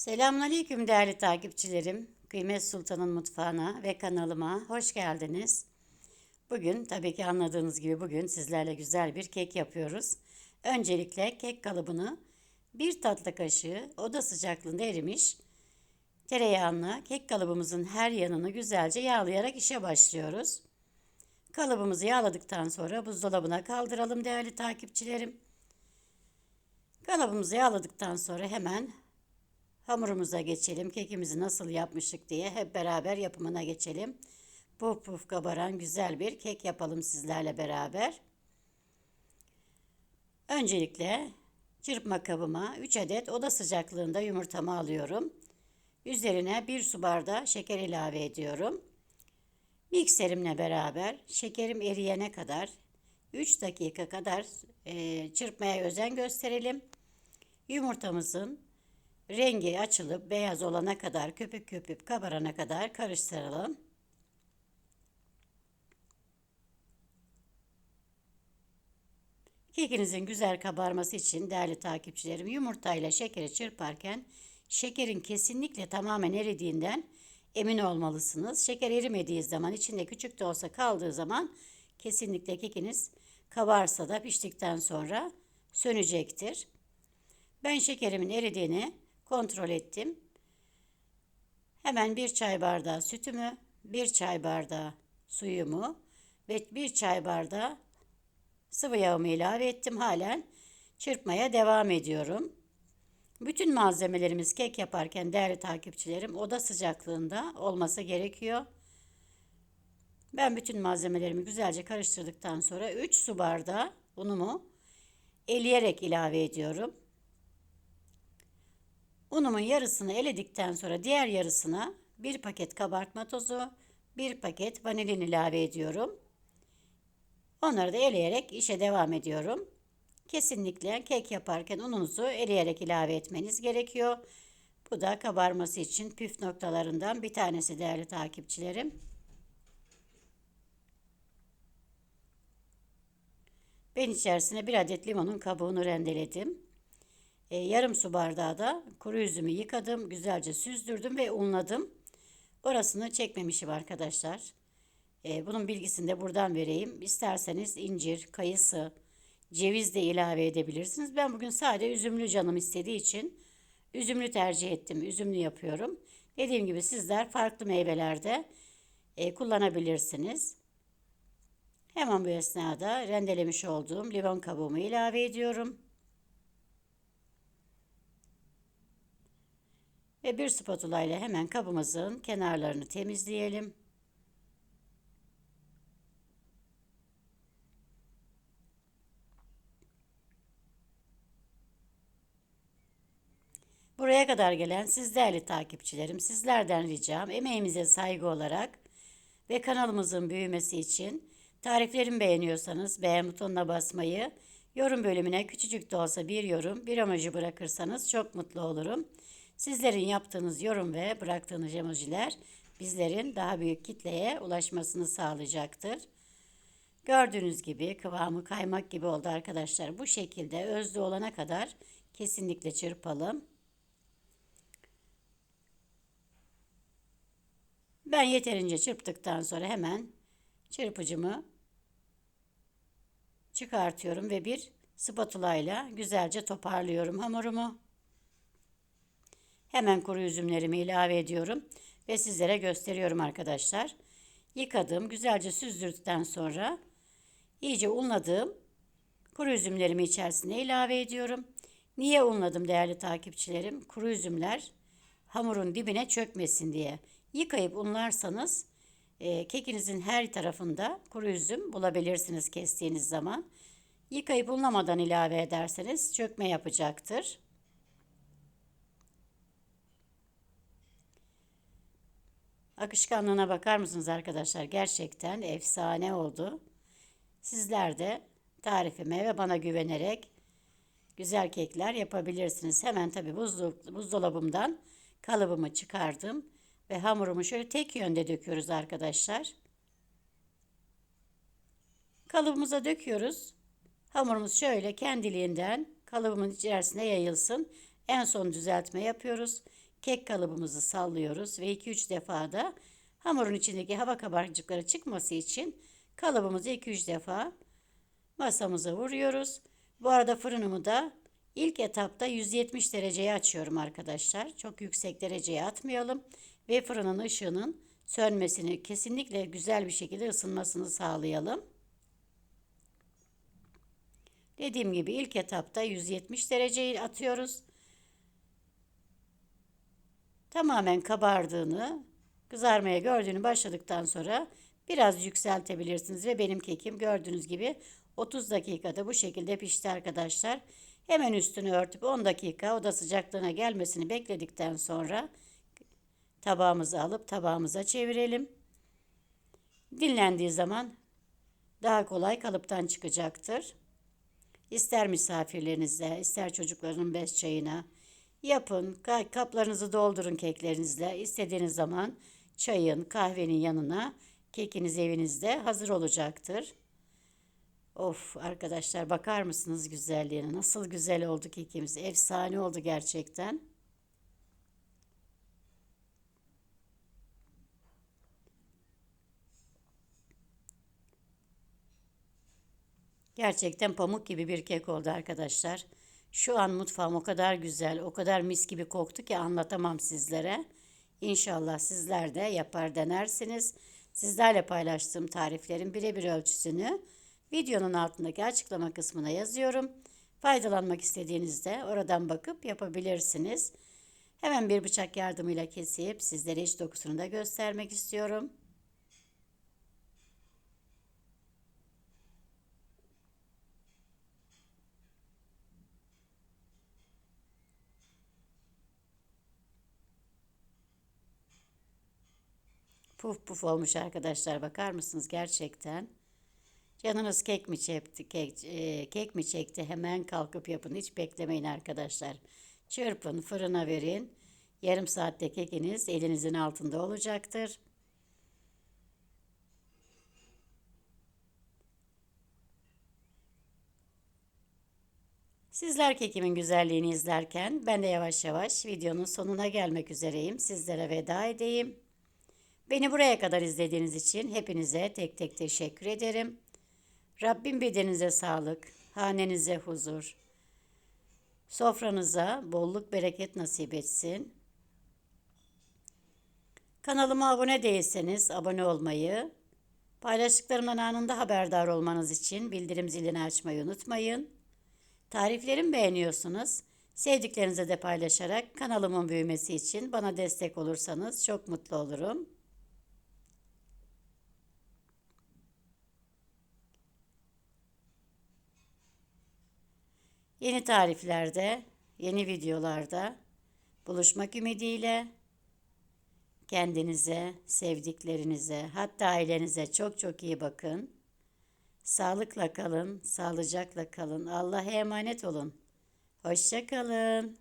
Selamünaleyküm değerli takipçilerim. Kıymet Sultan'ın mutfağına ve kanalıma hoş geldiniz. Bugün tabii ki anladığınız gibi bugün sizlerle güzel bir kek yapıyoruz. Öncelikle kek kalıbını bir tatlı kaşığı oda sıcaklığında erimiş tereyağına kek kalıbımızın her yanını güzelce yağlayarak işe başlıyoruz. Kalıbımızı yağladıktan sonra buzdolabına kaldıralım değerli takipçilerim. Kalıbımızı yağladıktan sonra hemen Hamurumuza geçelim. Kekimizi nasıl yapmıştık diye hep beraber yapımına geçelim. Puf puf kabaran güzel bir kek yapalım sizlerle beraber. Öncelikle çırpma kabıma 3 adet oda sıcaklığında yumurtamı alıyorum. Üzerine 1 su bardağı şeker ilave ediyorum. Mikserimle beraber şekerim eriyene kadar 3 dakika kadar e, çırpmaya özen gösterelim. Yumurtamızın rengi açılıp beyaz olana kadar köpük köpük kabarana kadar karıştıralım. Kekinizin güzel kabarması için değerli takipçilerim yumurtayla şekeri çırparken şekerin kesinlikle tamamen eridiğinden emin olmalısınız. Şeker erimediği zaman içinde küçük de olsa kaldığı zaman kesinlikle kekiniz kabarsa da piştikten sonra sönecektir. Ben şekerimin eridiğini kontrol ettim. Hemen bir çay bardağı sütümü, bir çay bardağı suyumu ve bir çay bardağı sıvı yağımı ilave ettim. Halen çırpmaya devam ediyorum. Bütün malzemelerimiz kek yaparken değerli takipçilerim oda sıcaklığında olması gerekiyor. Ben bütün malzemelerimi güzelce karıştırdıktan sonra 3 su bardağı unumu eleyerek ilave ediyorum. Unumun yarısını eledikten sonra diğer yarısına bir paket kabartma tozu, bir paket vanilin ilave ediyorum. Onları da eleyerek işe devam ediyorum. Kesinlikle kek yaparken ununuzu eleyerek ilave etmeniz gerekiyor. Bu da kabarması için püf noktalarından bir tanesi değerli takipçilerim. Ben içerisine bir adet limonun kabuğunu rendeledim. E, yarım su bardağı da kuru üzümü yıkadım, güzelce süzdürdüm ve unladım. Orasını çekmemişim arkadaşlar. E, bunun bilgisini de buradan vereyim. İsterseniz incir, kayısı, ceviz de ilave edebilirsiniz. Ben bugün sadece üzümlü canım istediği için üzümlü tercih ettim. Üzümlü yapıyorum. Dediğim gibi sizler farklı meyvelerde e, kullanabilirsiniz. Hemen bu esnada rendelemiş olduğum limon kabuğumu ilave ediyorum. Ve bir spatula ile hemen kabımızın kenarlarını temizleyelim. Buraya kadar gelen siz değerli takipçilerim, sizlerden ricam emeğimize saygı olarak ve kanalımızın büyümesi için tariflerimi beğeniyorsanız beğen butonuna basmayı, yorum bölümüne küçücük de olsa bir yorum, bir amacı bırakırsanız çok mutlu olurum. Sizlerin yaptığınız yorum ve bıraktığınız emojiler bizlerin daha büyük kitleye ulaşmasını sağlayacaktır. Gördüğünüz gibi kıvamı kaymak gibi oldu arkadaşlar. Bu şekilde özlü olana kadar kesinlikle çırpalım. Ben yeterince çırptıktan sonra hemen çırpıcımı çıkartıyorum ve bir spatula ile güzelce toparlıyorum hamurumu. Hemen kuru üzümlerimi ilave ediyorum ve sizlere gösteriyorum arkadaşlar. Yıkadığım, güzelce süzdürdükten sonra iyice unladığım kuru üzümlerimi içerisine ilave ediyorum. Niye unladım değerli takipçilerim? Kuru üzümler hamurun dibine çökmesin diye. Yıkayıp unlarsanız e, kekinizin her tarafında kuru üzüm bulabilirsiniz kestiğiniz zaman. Yıkayıp unlamadan ilave ederseniz çökme yapacaktır. Akışkanlığına bakar mısınız arkadaşlar? Gerçekten efsane oldu. Sizler de tarifime ve bana güvenerek güzel kekler yapabilirsiniz. Hemen tabi buzdolabımdan kalıbımı çıkardım ve hamurumu şöyle tek yönde döküyoruz arkadaşlar. Kalıbımıza döküyoruz. Hamurumuz şöyle kendiliğinden kalıbımın içerisine yayılsın. En son düzeltme yapıyoruz. Kek kalıbımızı sallıyoruz ve 2-3 defa da hamurun içindeki hava kabarcıkları çıkması için kalıbımızı 2-3 defa masamıza vuruyoruz. Bu arada fırınımı da ilk etapta 170 dereceye açıyorum arkadaşlar. Çok yüksek dereceye atmayalım ve fırının ışığının sönmesini kesinlikle güzel bir şekilde ısınmasını sağlayalım. Dediğim gibi ilk etapta 170 dereceyi atıyoruz. Tamamen kabardığını, kızarmaya gördüğünü başladıktan sonra biraz yükseltebilirsiniz ve benim kekim gördüğünüz gibi 30 dakikada bu şekilde pişti arkadaşlar. Hemen üstünü örtüp 10 dakika oda sıcaklığına gelmesini bekledikten sonra tabağımızı alıp tabağımıza çevirelim. Dinlendiği zaman daha kolay kalıptan çıkacaktır. İster misafirlerinizle, ister çocukların beş çayına yapın. Kaplarınızı doldurun keklerinizle. İstediğiniz zaman çayın, kahvenin yanına kekiniz evinizde hazır olacaktır. Of arkadaşlar bakar mısınız güzelliğine? Nasıl güzel oldu kekimiz. Efsane oldu gerçekten. Gerçekten pamuk gibi bir kek oldu arkadaşlar. Şu an mutfağım o kadar güzel, o kadar mis gibi koktu ki anlatamam sizlere. İnşallah sizler de yapar denersiniz. Sizlerle paylaştığım tariflerin birebir ölçüsünü videonun altındaki açıklama kısmına yazıyorum. Faydalanmak istediğinizde oradan bakıp yapabilirsiniz. Hemen bir bıçak yardımıyla kesip sizlere iç dokusunu da göstermek istiyorum. Puf puf olmuş arkadaşlar bakar mısınız gerçekten? Canınız kek mi çekti, kek, e, kek mi çekti hemen kalkıp yapın hiç beklemeyin arkadaşlar. Çırpın fırına verin. Yarım saatte kekiniz elinizin altında olacaktır. Sizler kekimin güzelliğini izlerken ben de yavaş yavaş videonun sonuna gelmek üzereyim. Sizlere veda edeyim. Beni buraya kadar izlediğiniz için hepinize tek tek teşekkür ederim. Rabbim bedeninize sağlık, hanenize huzur, sofranıza bolluk bereket nasip etsin. Kanalıma abone değilseniz abone olmayı, paylaştıklarımdan anında haberdar olmanız için bildirim zilini açmayı unutmayın. Tariflerimi beğeniyorsunuz. Sevdiklerinize de paylaşarak kanalımın büyümesi için bana destek olursanız çok mutlu olurum. Yeni tariflerde, yeni videolarda buluşmak ümidiyle kendinize, sevdiklerinize, hatta ailenize çok çok iyi bakın. Sağlıkla kalın, sağlıcakla kalın. Allah'a emanet olun. Hoşça kalın.